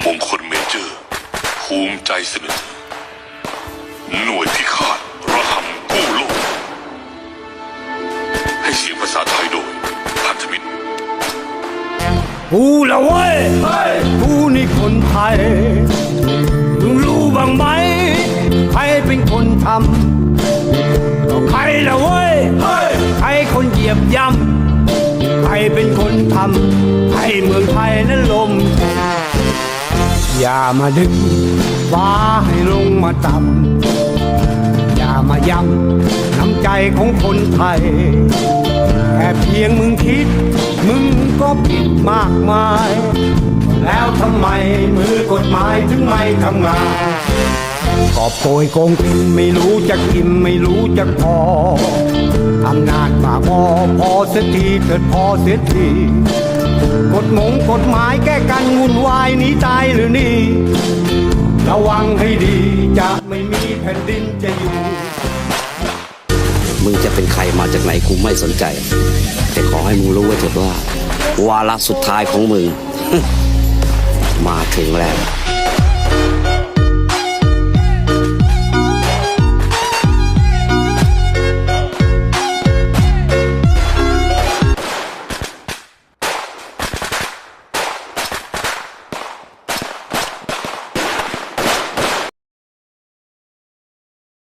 มงคลเมเจอร์ ภูมิใจเสนอ หน่วยพิฆาตระหำกู้โลก ให้เสียงภาษาไทยโดยพันธมิตรกูละเว้ยกูนี่คนไทยมึงรู้บ้างไหม ใครเป็นคนทำก็ใครละเว้ยใครคนเหยียบย่ำใครเป็นคนทำให้เมืองไทยนั้นลม อย่ามาดึงฟ้าให้ลงมาต่ำอย่ามาย้ำน้ำใจของคนไทย แค่เพียงมึงคิด มึงก็ผิดมากมาย แล้วทำไมมือกฎหมายถึงไม่ทำงานกอบโกยโกงกินไม่รู้จะกินไม่รู้จะพออำนาจมาพอพอเสียทีเถิดพอเสียที ฎหมงกฎหมายแก้กันวุ่นวายหนีตายหรือนี่ระวังให้ดีจะไม่มีแผ่นดินจะอยู่ มึงจะเป็นใครมาจากไหนกูไม่สนใจ แต่ขอให้มึงรู้ไว้เถิดว่า วาระสุดท้ายของมึง มาถึงแล้ว